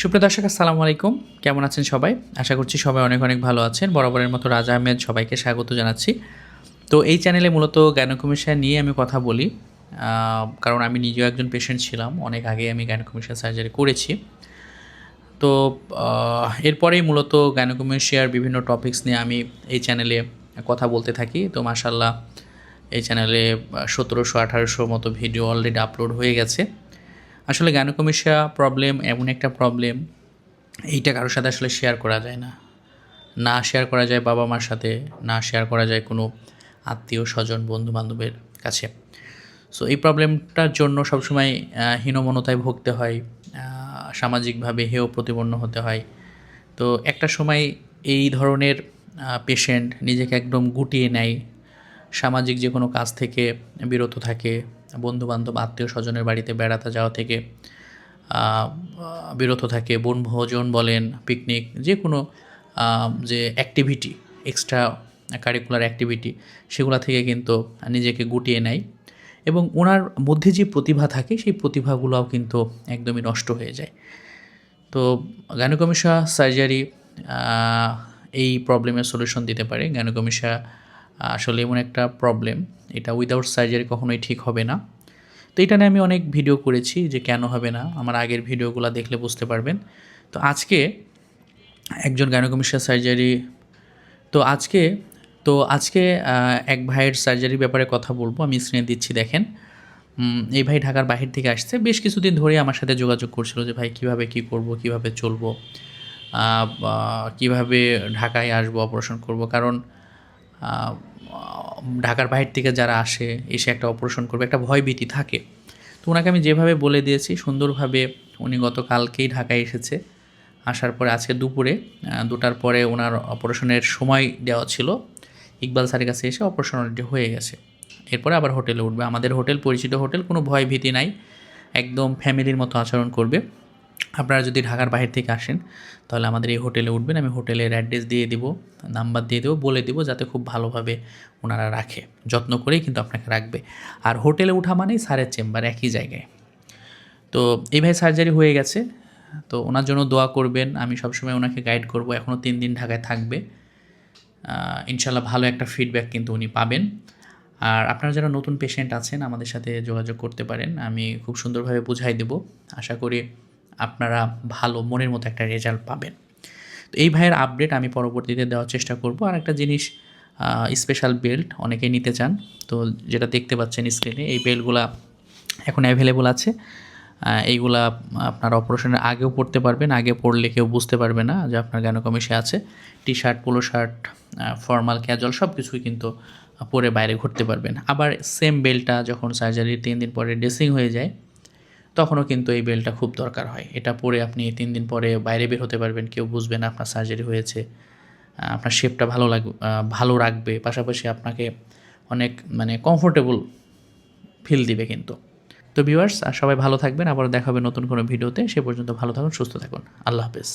সুপ্রিয় দর্শক, আসসালামু আলাইকুম। কেমন আছেন সবাই? আশা করছি সবাই অনেক অনেক ভালো আছেন। বরাবরের মতো রাজা আহমেদ সবাইকে স্বাগত জানাচ্ছি। তো এই চ্যানেলে মূলত গ্যানোকমিশা নিয়ে আমি কথা বলি কারণ আমি নিজেও একজন পেশেন্ট ছিলাম। অনেক আগে আমি গ্যানোকমিশা সার্জারি করেছি। তো এরপরেই মূলত গ্যানোকমিশিয়ার বিভিন্ন টপিকস নিয়ে আমি এই চ্যানেলে কথা বলতে থাকি। তো মাসাল্লাহ এই চ্যানেলে সতেরোশো আঠারোশো মতো ভিডিও অলরেডি আপলোড হয়ে গেছে। আসলে গ্যানোকমিশিয়া প্রবলেম এমন একটা প্রবলেম এইটা কারোর সাথে আসলে শেয়ার করা যায় না। না শেয়ার করা যায় বাবা মার সাথে, না শেয়ার করা যায় কোনো আত্মীয়, স্বজন বন্ধু বান্ধবের কাছে। সো এই প্রবলেমটার জন্য সবসময় হীনমনতায় ভুগতে হয় সামাজিকভাবে হেয় প্রতিপন্ন হতে হয়। তো একটা সময় এই ধরনের পেশেন্ট নিজেকে একদম গুটিয়ে নেয় সামাজিক যে কোনো কাজ থেকে বিরত থাকে বন্ধু বান্ধব আত্মীয় স্বজনের বাড়িতে বেড়াতে যাওয়া থেকে বিরত থাকে, বনভোজন বলেন পিকনিক যে কোনো যে অ্যাক্টিভিটি এক্সট্রা কারিকুলার অ্যাক্টিভিটি সেগুলো থেকে কিন্তু নিজেকে গুটিয়ে নেয় এবং ওনার মধ্যে যে প্রতিভা থাকে, সেই প্রতিভাগুলোও কিন্তু একদমই নষ্ট হয়ে যায়। তো গ্যানোকমিশা সার্জারি এই প্রবলেমের সলিউশন দিতে পারে। গ্যানোকমিশা আসলে এমন একটা প্রবলেম এটা উইদাউট সার্জারি কখনোই ঠিক হবে না। তো এটা নিয়ে আমি অনেক ভিডিও করেছি যে কেন হবে না, আমার আগের ভিডিওগুলো দেখলে বুঝতে পারবেন। তো আজকে একজন গ্যানোকমিশা সার্জারি তো আজকে তো আজকে এক ভাইয়ের সার্জারির ব্যাপারে কথা বলব, আমি স্ক্রিনে দিচ্ছি, দেখেন। এই ভাই ঢাকার বাহির থেকে আসছে, বেশ কিছুদিন ধরে আমার সাথে যোগাযোগ করছিল যে, ভাই, কীভাবে কি করব, কীভাবে চলবো? কীভাবে ঢাকায় আসব অপারেশন করব? কারণ ঢাকার বাহির থেকে যারা আসে, এসে একটা অপারেশন করবে, একটা ভয়ভীতি থাকে। তো ওনাকে আমি যেভাবে বলে দিয়েছি, সুন্দরভাবে উনি গতকালকেই ঢাকায় এসেছে। আসার পরে আজকে দুপুরে দুটার পরে ওনার অপারেশনের সময় দেওয়া ছিল। ইকবাল স্যারের কাছে এসে অপারেশন হয়ে গেছে। এরপরে আবার হোটেলে উঠবে। আমাদের হোটেল, পরিচিত হোটেল, কোনো ভয় ভীতি নাই। একদম ফ্যামিলির মতো আচরণ করবে। আপনারা যদি ঢাকার বাইরে থেকে আসেন, তাহলে আমাদের এই হোটেলে উঠবেন। আমি হোটেলের অ্যাড্রেস দিয়ে দিব নাম্বার দিয়ে দেবো, বলে দিব, যাতে খুব ভালোভাবে ওনারা রাখে। যত্ন করেই কিন্তু আপনাকে রাখবে। আর হোটেলে ওঠা মানেই স্যারের চেম্বার, একই জায়গায়। তো এই ভাই সার্জারি হয়ে গেছে। তো ওনার জন্য দোয়া করবেন। আমি সবসময় ওনাকে গাইড করব। এখনও তিন দিন ঢাকায় থাকবে। ইনশাল্লাহ ভালো একটা ফিডব্যাক কিন্তু উনি পাবেন। আর আপনারা যারা নতুন পেশেন্ট আছেন, আমাদের সাথে যোগাযোগ করতে পারেন। আমি খুব সুন্দরভাবে বুঝাই দেব। আশা করি আপনারা ভালো মনের মতো একটা রেজাল্ট পাবেন। তো এই ভাইয়ের আপডেট আমি পরবর্তীতে দেওয়ার চেষ্টা করব। আর একটা জিনিস স্পেশাল বেল্ট অনেকেই নিতে চান। তো যেটা দেখতে পাচ্ছেন স্ক্রিনে এই বেল্টগুলা এখন অ্যাভেলেবল আছে। এইগুলা আপনার অপারেশনের আগেও পড়তে পারবেন, আগে পড়লে কেউ বুঝতে পারবে না যে আপনার গ্যানোকমিশে আছে। T shirt polo shirt formal casual সব কিছুই কিন্তু পরে বাইরে ঘুরতে পারবেন। আবার সেম বেলটা যখন সার্জারির তিন দিন পরে ড্রেসিং হয়ে যায় তখনও কিন্তু এই বেলটা খুব দরকার হয়। এটা পরে আপনি তিন দিন পরে বাইরে বের হতে পারবেন, কেউ বুঝবে না আপনার সার্জারি হয়েছে আপনার শেপটা ভালো লাগ ভালো রাখবে, পাশাপাশি আপনাকে অনেক মানে কমফোর্টেবল ফিল দিবে কিন্তু। তো ভিউয়ার্স সবাই ভালো থাকবেন আবার দেখাবে নতুন কোনো ভিডিওতে সে পর্যন্ত ভালো থাকুন, সুস্থ থাকুন। আল্লাহ হাফেজ।